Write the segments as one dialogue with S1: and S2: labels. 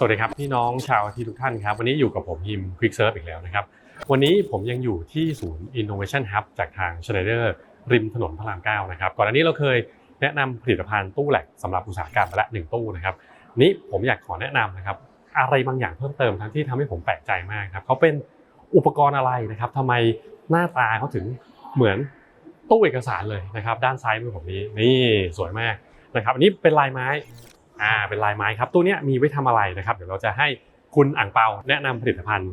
S1: สวัสดีครับ พี่น้องชาวทีทุกท่านครับ วันนี้อยู่กับผมฮิม Quick Serve อีกแล้วนะครับ วันนี้ผมยังอยู่ที่ศูนย์ Innovation Hub จากทาง Schneider ริมถนนพระราม9นะครับ ก่อนหน้านี้เราเคยแนะนำผลิตภัณฑ์ตู้แหลกสำหรับอุตสาหกรรมไปละหนึ่งตู้นะครับ นี้ผมอยากขอแนะนำนะครับ อะไรบางอย่างเพิ่มเติมทั้งที่ทำให้ผมแปลกใจมากครับเขาเป็นอุปกรณ์อะไรนะครับทำไมหน้าตาเขาถึงเหมือนตู้เอกสารเลยนะครับ ด้านซ้ายมือผมนี้นี่สวยมากนะครับ อันนี้เป็นลายไม้ อ่าเป็นลายไม้ครับตู้เนี้ยมีไว้ทำอะไรนะครับ เดี๋ยวเราจะให้คุณอ่างเปาแนะนำผลิตภัณฑ์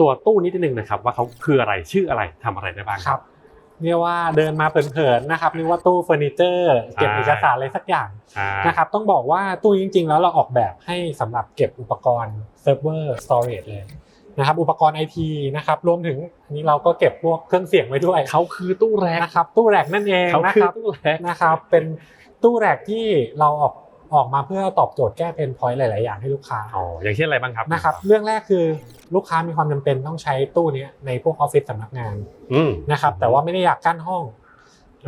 S1: ตัวตู้นี้นิดนึงนะครับ ว่าเขาคืออะไรชื่ออะไรทำอะไรได้บ้าง
S2: ครับเรียกว่าเดินมาเผินๆนะครับนึกว่าตู้เฟอร์นิเจอร์เก็บเอกสารอะไรสักอย่าง
S1: อ่า
S2: นะครับต้องบอกว่าตู้จริง ๆ แล้วเราออกแบบให้สำหรับเก็บอุปกรณ์เซิร์ฟเวอร์สตอเรจเลยนะครับอุปกรณ์ไอทีนะครับรวมถึงอันนี้เราก็เก็บพวกเครื่องเสียงไว้ด้วย
S1: เขาคือตู้แรก
S2: นะครับตู้แรกนั่นเอง
S1: เขา
S2: นะ
S1: คื
S2: ค
S1: อ
S2: รับ
S1: ตู้แรก
S2: นะครับเป็นตู้แรกที่เราออก ออกมาเพื่อตอบโจทย์แก้เพนพอยต์หลาย ๆ อย่างให้ลูกค้า
S1: อ๋ออย่างเช่นอะไรบ้างครับ
S2: นะครับ เรื่องแรกคือลูกค้ามีความจำเป็นต้องใช้ตู้นี้ในพวกออฟฟิศสำนักงาน
S1: อืม
S2: นะครับ แต่ว่าไม่ได้อยากกั้นห้อง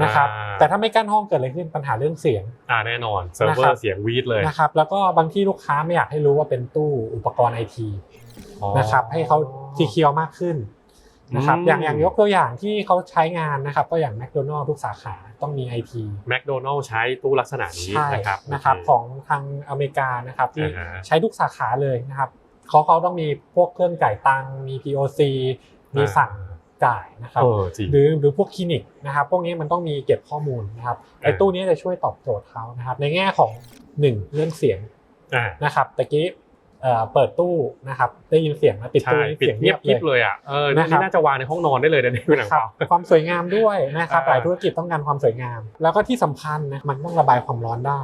S2: นะครับ
S1: อ่า
S2: แต่ถ้าไม่กั้นห้องเกิดอะไรขึ้นปัญหาเรื่องเสียง
S1: อ่าแน่นอนเซิร์ฟเวอ
S2: นะครับ
S1: ร์เสียงวีดเลย
S2: นะครับแล้วก็บางที่ลูกค้าไม่อยากให้รู้ว่าเป็นตู้อุปกรณ์ไอที
S1: อ๋อ
S2: นะครับให้เขาซีเคียวมากขึ้น นะครับ
S1: อืม
S2: อย่างอย่างยกตัวอย่างที่เขาใช้งานนะครับ ก็อย่างแมคโดนัลล์ทุกสาขาต้องมีไอที
S1: แมคโดนัลล์ใช้ตู้ลักษณะนี้
S2: ใช่
S1: นะครับ
S2: นะครับ
S1: โเข
S2: องทางอเมริกานะครับที่
S1: อ่าฮะ
S2: ใช้ทุกสาขาเลยนะครับเขาเขาต้องมีพวกเครื่องจ่ายตังค์มี POC มีสั่งจ่ายนะครับ
S1: เออจริง
S2: หรือหรือพวกคลินิกนะครับ พวกนี้มันต้องมีเก็บข้อมูลนะครับไอ้
S1: อ่า
S2: ตู้นี้จะช่วยตอบโจทย์เขานะครับ ในแง่ของหนึ่งเรื่องเสียง
S1: อ่า
S2: นะครับตะกี้ เอ่อเปิดตู้นะครับได้ยินเสียงนะปิด
S1: ใช่
S2: ตู้นี่
S1: ปิด
S2: เสียง
S1: เงียบ
S2: เล
S1: กิ๊
S2: ย
S1: บเลยอะเออ
S2: นะครับ
S1: นี่น่าจะวางในห้องนอนได้เลยนะนี่คุณอ่าง
S2: ครับ
S1: เปา
S2: ความสวยงามด้วยนะครับ
S1: อ่า
S2: หลายธุรกิจต้องการความสวยงาม แล้วก็ที่สำคัญนะมันต้องระบายความร้อนได้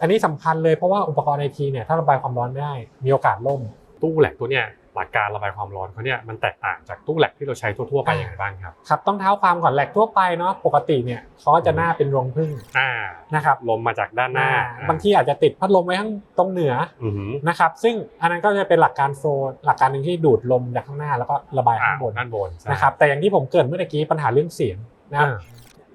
S2: อันนี้สำคัญเลยเพราะว่าอุปกรณ์ไอทีเนี่ยถ้าระบายความร้อนไม่ได้มีโอกาสล่ม
S1: ตู้แหลกตัวเนี้ย หลักการระบายความร้อนเขาเนี่ยมันแตกต่างจากตู้แหลกที่เราใช้ทั่วๆไป
S2: อ่า
S1: ยังไงบ้างครับ
S2: ครับต้องเท้าความก่อนแหลกทั่วไปเนาะปกติเนี่ยเขาก็จะหน้าเป็นรวงผึ้ง
S1: อ่า
S2: นะครับ
S1: ลมมาจากด้านหน้า
S2: บางทีอาจจะติดพัดลมไว้ข้างตรงเหนือ
S1: อือหือ
S2: นะครับซึ่งอันนั้นก็จะเป็นหลักการโฟลว์หลักการหนึ่งที่ดูดลมจากข้างหน้าแล้วก็ระบาย
S1: อ่า
S2: ข้างบน
S1: ด้านบนใช่
S2: นะครับแต่อย่างที่ผมเกริดเมื่อกี้ปัญหาเรื่องเสียงนะครับ
S1: อ่า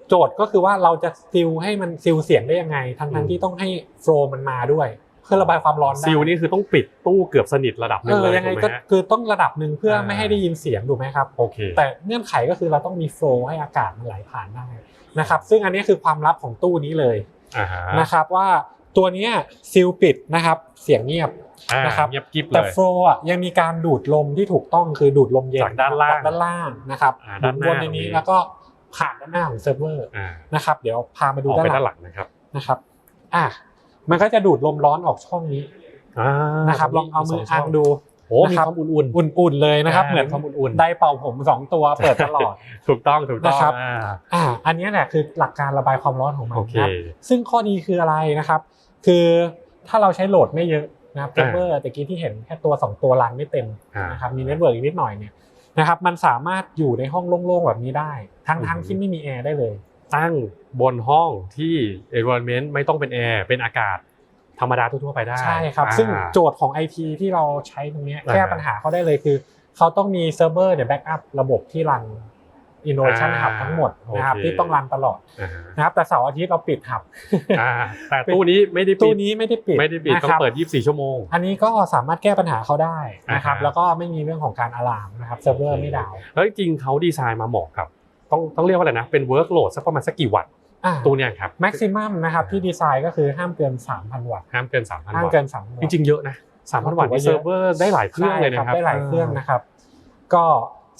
S2: โจทย์ก็คือว่าเราจะซิลให้มันซิลเสียงได้ยังไง ทั้ง
S1: อื
S2: ทั้ง
S1: ม
S2: ที่ต้องให้โฟลว์มันมาด้วยเพื่อระบายความร้อนได้
S1: ซิลนี่คือต้องปิดตู้เกือบสนิทระดับหนึ่
S2: เอง
S1: เล
S2: อยยังไง
S1: ถูกไหม
S2: ก็
S1: ฮะ
S2: คือต้องระดับหนึ่งเพื่อ
S1: อ่า
S2: ไม่ให้ได้ยินเสียงถูกไหมครับ
S1: โอเค
S2: แต่เงื่อนไขก็คือเราต้องมีโฟลว์ให้อากาศมันไหลผ่านได้นะครับซึ่งอันนี้คือความลับของตู้นี้เลย
S1: อ่าฮะ
S2: นะครับว่าตัวเนี้ยซิลปิดนะครับเสียงเงียบ
S1: อ่า
S2: นะครับ
S1: เงียบกิ๊บเล
S2: แต่
S1: ย
S2: โฟลว์อะยังมีการดูดลมที่ถูกต้องคือดูดลมเย็น
S1: จากด้านล่าง
S2: จด้านล่างนะครับ
S1: อ่า
S2: ดู
S1: ด้าน
S2: ด
S1: ห
S2: ว
S1: น้าน
S2: ในนี้
S1: ตรงนี้
S2: แล้วก็ผ่านด้านหน้าของเซิร์ฟเวอร์
S1: อ่า
S2: นะครับเดี๋ยวพามาดู
S1: ออก
S2: ด้าน
S1: ไป
S2: หลั
S1: ด้าน
S2: ง
S1: หลังนะครับ
S2: นะครับอะ มันก็จะดูดลมร้อนออกช่องนี้
S1: อ่า
S2: นะครับลองเอามืออังดู
S1: โอ้มี
S2: นะครับ
S1: ความอุ่น
S2: อุ่นๆเลยนะครับ
S1: อ่า
S2: เหมือน
S1: มีความอุ่นๆ
S2: ไดร์เป่าผมสองตัวเปิดตลอด
S1: ๆถูกต้องถูกต้อง
S2: นะครับ
S1: อ่า
S2: อ่าอันนี้แหละคือหลักการระบายความร้อนของมัน
S1: โอเค
S2: นะครับซึ่งข้อดีคืออะไรนะครับ คือถ้าเราใช้โหลดไม่เยอะนะครับเซิร์ฟเวอร์ตะกี้ที่เห็นแค่ตัวสองตัวรันไม่เต็ม
S1: อ่า
S2: นะครับมีเน็ตเวิร์กอีกนิดหน่อยเนี่ยนะครับมันสามารถอยู่ในห้องโล่งๆแบบนี้ได้ ทั้ง
S1: อือ
S2: ทั้ง
S1: ฮึ
S2: ที่ไม่มีแอร์ได้เลย
S1: ตั้งบนห้องที่ environment ไม่ต้องเป็นแอร์เป็นอากาศธรรมดาทั่วๆไปได้
S2: ใช่ครับ
S1: อ่า
S2: ซึ่งโจทย์ของ IT ที่เราใช้ตรงเนี้ย
S1: อ่า
S2: แก้ปัญหาเขาได้เลยคือ เขาต้องมีเซิร์ฟเวอร์เนี่ยแบ็กอัพระบบที่รัน Innovation
S1: อ่า
S2: Hub ทั้งหมดนะครับ
S1: โอเค
S2: ที่ต้องรันตลอด
S1: อ่า
S2: นะครับแต่เสาร์อาทิตย์เราปิดหับ
S1: อ่าแต่ตู้นี้ไม่ได้ปิ
S2: ตู้
S1: ด
S2: นี้ไม่ได้ปิด
S1: ไม่ได้ปิด
S2: นะ
S1: ต้อ
S2: ค
S1: ง
S2: รับ
S1: เปิด 24 ชั่วโมง
S2: อันนี้ก็สามารถแก้ปัญหาเขาได้นะครับ
S1: อ่าฮะ
S2: แล้วก็ไม่มีเรื่องของการอะลามนะครับเซิร์ฟเวอร์ไม่ดาว
S1: แล้วจริงๆเขาดีไซน์มาเหมาะกับ ต้องต้องเรียกว่าอะไรนะ เป็น workload สักประมาณสักกี่วัตต์
S2: อ่า
S1: ตู้เนี่ยครับ
S2: แม็กซิมัมนะครับที่ดีไซน์ก็คือห้ามเกิน 3,000 วัตต์
S1: ห้ามเกิน 3,000
S2: ห้าม
S1: วัต
S2: เกิน
S1: ต์
S2: 3,000วัต
S1: จ
S2: ต์
S1: ริงๆเยอะนะ3,000 วัตต์นี่เซิร์ฟเวอร์ได้หลายเครื่องเลยนะครับ
S2: ใช่ได้หลายเครื่องนะครับ ก็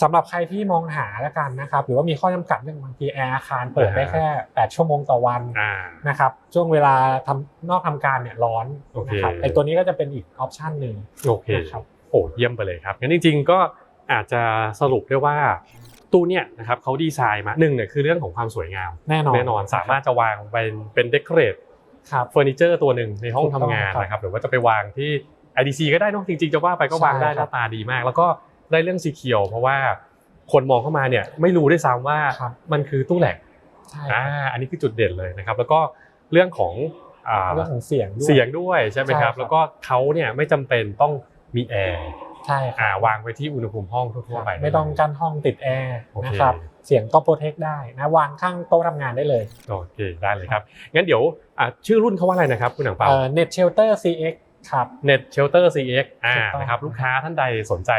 S2: สำหรับใครที่มองหาแล้วกันนะครับ หรือว่ามีข้อจำกัดเรื่องบางทีแอร์อาคารเปิดได้แค่ 8 ชั่วโมงต่อวัน
S1: อ่า
S2: นะครับช่วงเวลาทำนอกทำการเนี่ยร้อน
S1: โอเค
S2: นะครับไอตัวนี้ก็จะเป็นอีกออปชันหนึ่ง
S1: โอเค
S2: นะครับ
S1: โอ้เยี่ยมไปเลยครับงั้นจริง ๆ ก็อาจจะสรุปได้ว่า ตู้เนี่ยนะครับเขาดีไซน์มาหนึ่งเนี่ยคือเรื่องของความสวยงาม
S2: แน่นอน
S1: แน่นอนสามารถจะวางเป็นเป็นเดคอเรท
S2: ครับ
S1: เฟอร์นิเจอร์ตัวหนึ่งในห้อง
S2: ถูก
S1: ทำ
S2: ต้อง
S1: งาน
S2: ครับ
S1: นะครับหรือว่าจะไปวางที่ IDC ก็ได้เนอะจริงๆ จะว่าไปก็วางได้
S2: ใช่
S1: ห
S2: ครับ
S1: น้าตาดีมาก แล้วก็ได้เรื่องสีเขียว เพราะว่าคนมองเข้ามาเนี่ยไม่รู้ด้วยซ้ำว่า
S2: ครับ
S1: มันคือตู้แหลก
S2: ใช่
S1: อ่าอันนี้คือจุดเด่นเลยนะครับ แล้วก็เรื่องของอ่า
S2: เรื่องของเสียงด้วย
S1: เสียงด้วยใช่ไหม
S2: ใช่
S1: ค
S2: ครั
S1: รับ
S2: บ
S1: แล้วก็เขาเนี่ยไม่จำเป็นต้องมีแอร์
S2: ใช่ค
S1: อ่า
S2: รับ
S1: วางไว้ที่อุณหภูมิห้องทั่วๆไป
S2: ไม่ต้องกั้นห้องติดแอร์
S1: โอเค
S2: นะครับเสียงก็โปรเทคได้นะวางข้างโต๊ะทำงานได้เลย
S1: โอเคได้เลยครับงั้นเดี๋ยวอ่าชื่อรุ่นเขาว่าอะไรนะครับคุณหนังเปา
S2: เอ่อ Net Shelter CX ครับ
S1: Net Shelter CX อ่า
S2: ถูกต้อง
S1: นะครับลูกค้าท่านใดสนใจ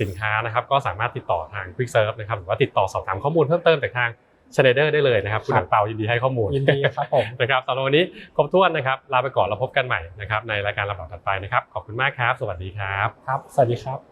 S1: สินค้านะครับก็สามารถติดต่อทาง Quick Serve นะครับหรือว่าติดต่อสอบถามข้อมูลเพิ่มเติมจากทาง Schneider ได้เลยนะครับคุณ
S2: ครั
S1: ห
S2: บ
S1: นังเปายินดีให้ข้อมูล
S2: ยินดีครับผม
S1: นะครับสำหรับวันนี้ครบถ้วนนะครับลาไปก่อนเราพบกันใหม่นะครับในรายการลำดับถัดไปนะครับขอบคุณมากครับ สวัสดีครับ
S2: ครับ สวัสดีครับ